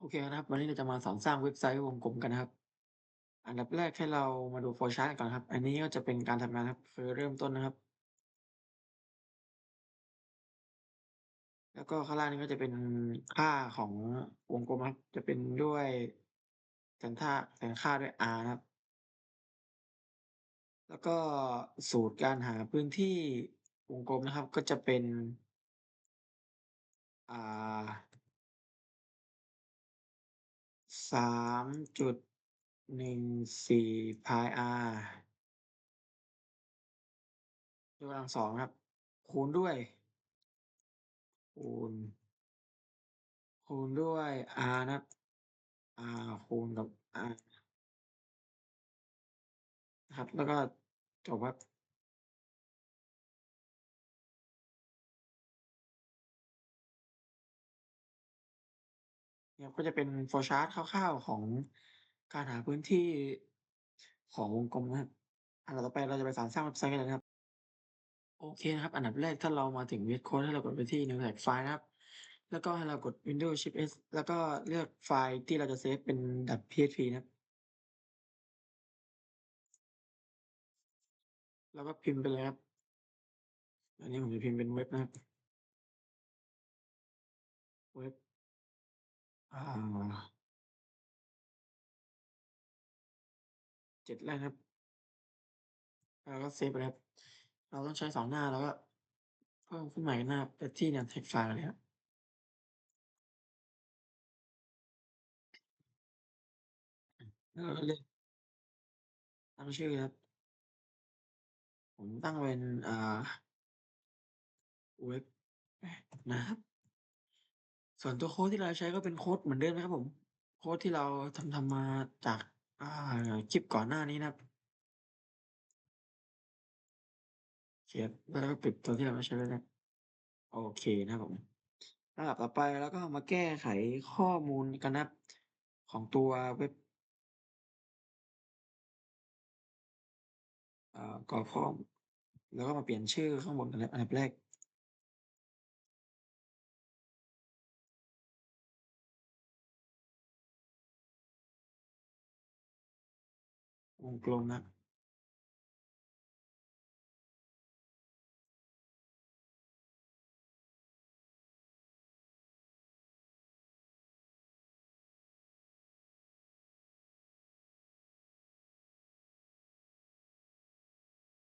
โอเคนะครับ วันนี้เราจะมาสอนสร้างเว็บไซต์วงกลมกันนะครับ อันดับแรกให้เรามาดู flowchart ก่อนครับ อันนี้ก็จะเป็นการทำงานครับ คือเริ่มต้นนะครับ แล้วก็ข้างล่างนี้ก็จะเป็นค่าของวงกลมครับ จะเป็นด้วยแทนค่าแทนค่าด้วย r นะครับ แล้วก็สูตรการหาพื้นที่วงกลมนะครับ ก็จะเป็น อ่า สามจุดหนึ่งสี่พาย r ยกกำลังสองครับ คูณด้วย คูณ คูณด้วย r นะครับ r คูณกับ r นะครับ แล้วก็จบครับ เนี่ยก็จะเป็น flowchart คร่าวๆของการหาพื้นที่ของวงกลมนะครับ อันต่อไปเราจะไปสานสร้างเว็บไซต์กันเลยนะครับ โอเคนะครับ อันดับแรกถ้าเรามาถึง VS Code ให้เรากดไปที่ New Text File นะครับ แล้วก็ให้เรากด Windows Shift S แล้วก็เลือกไฟล์ที่เราจะเซฟเป็น .php นะครับ แล้วก็พิมพ์ไปเลยครับ อันนี้ผมจะพิมพ์เป็นเว็บนะครับ เว็บ อ่า7 แรกครับแล้วก็เซฟไปเลยครับ เราต้องใช้ 2 หน้าแล้วก็เพิ่มขึ้นมาอีกหน้าไปที่ New Text File เลยครับ แล้วเราก็เลือก ตั้งชื่อครับ ผมตั้งเป็น อ่า เว็บ นะครับ ส่วนตัวโค้ดที่เราใช้ก็เป็นโค้ดเหมือนเดิมนะครับผม โค้ดที่เราทำทำมาจากอ่าคลิปก่อนหน้านี้นะครับเคครับแล้วก็ปิดตัวที่เราไม่ใช้ไว้แล้วโอเคนะครับผมลำดับต่อไปเราก็มาแก้ไขข้อมูลกันนะของตัวเว็บอ่ากรอกข้อแล้วก็มาเปลี่ยนชื่อข้างบนกันนะอันดับแรก วงกลมนะ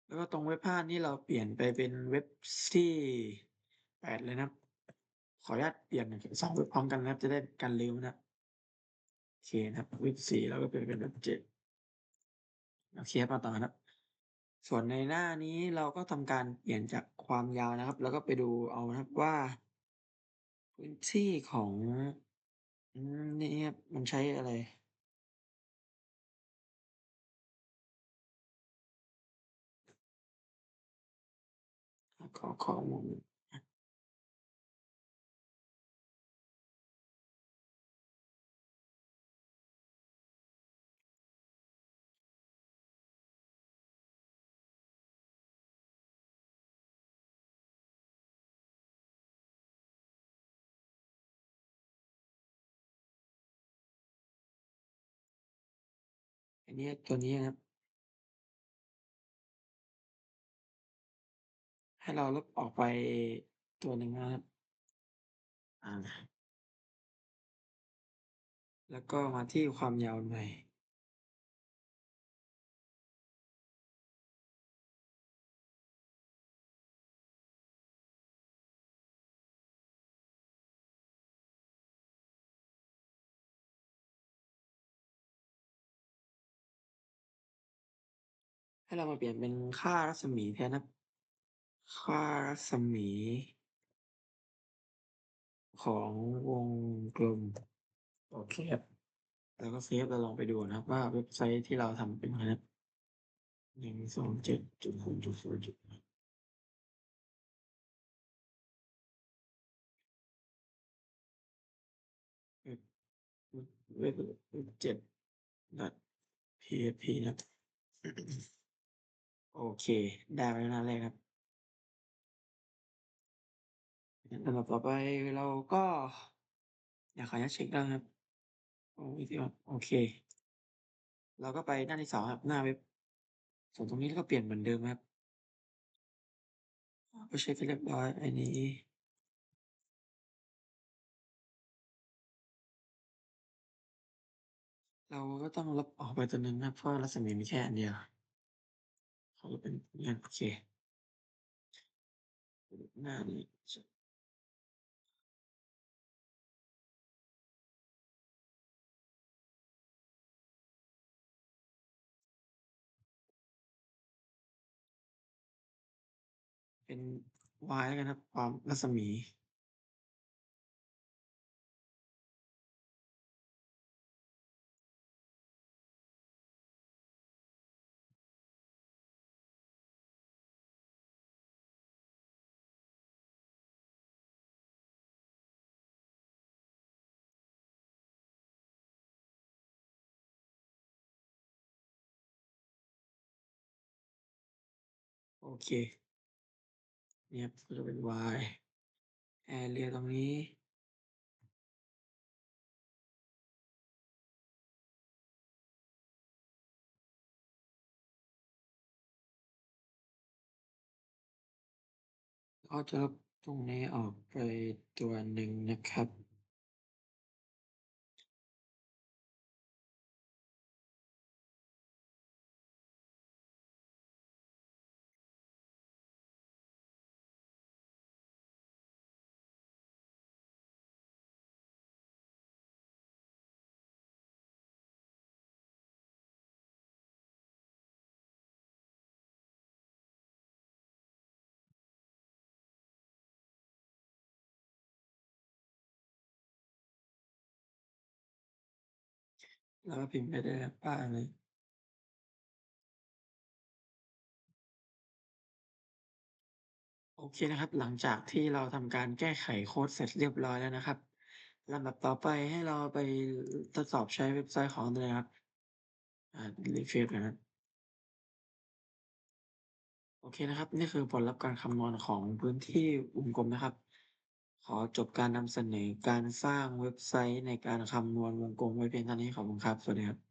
แล้วก็ตรงเว็บ5นี่เราเปลี่ยนไปเป็นเว็บที่8เลยนะครับขออนุญาตเปลี่ยน2เว็บพร้อมกันนะครับ จะได้กันลืมนะโอเคนะครับเว็บ4เราก็เปลี่ยนเป็นเว็บ7 โอเคครับ มาต่อนะครับ ส่วนในหน้านี้เราก็ทำการเปลี่ยนจากความยาวนะครับ แล้วก็ไปดูเอานะครับว่า พื้นที่ของอืมนี่ครับมันใช้อะไร?ขอข้อมูล อันนี้ตัวนี้นะครับ ให้เราลบออกไปตัวหนึ่งนะครับอาแล้วก็มาที่ความยาวหน่อย ให้เรามาเปลี่ยนเป็นค่ารัศมีแทนนะครับ ค่ารัศมี ของวงกลม โอเคครับแล้วก็เซฟเราลองไปดูนะครับ ว่าเว็บไซต์ที่เราทำเป็นไงนะครับ 127.0.0. เว็บเว็บเว็บ 7.php นะครับ โอเค ได้มาแล้วหน้าแรกครับลำดับต่อไปเราก็เดี๋ยวขออนุญาตเช็กนะครับโอ้วิดีโอโอเค เราก็ไปหน้าที่2ครับ หน้าเว็บ ส่วนตรงนี้เราก็เปลี่ยนเหมือนเดิมครับอาก็เช็กให้เรียบร้อยอันนี้เราก็ต้องลบออกไปตัวหนึ่งนะครับเพราะรัศมีมีแค่อันเดียว ขอลบเป็นงั้นโอเคหน้านี้เป็น Y แล้วกันครับความรัศมี เค เนี่ยก็จะเป็น Y area ตรงนี้ ก็จะลบตรงนี้ออกไปตัวหนึ่งนะครับ แล้วก็พิมพ์ไปได้เลยป้าเลยโอเคนะครับ หลังจากที่เราทำการแก้ไขโค้ดเสร็จเรียบร้อยแล้วนะครับลำดับต่อไปให้เราไปทดสอบใช้เว็บไซต์ของเลยครับอ่า refresh ก่อนครับโอเคนะครับ นี่คือผลลัพธ์การคำนวณของพื้นที่วงกลมนะครับ ขอจบการนำเสนอการสร้างเว็บไซต์ในการคำนวณวงกลมไว้เพียงเท่านี้ ขอบคุณครับ สวัสดีครับ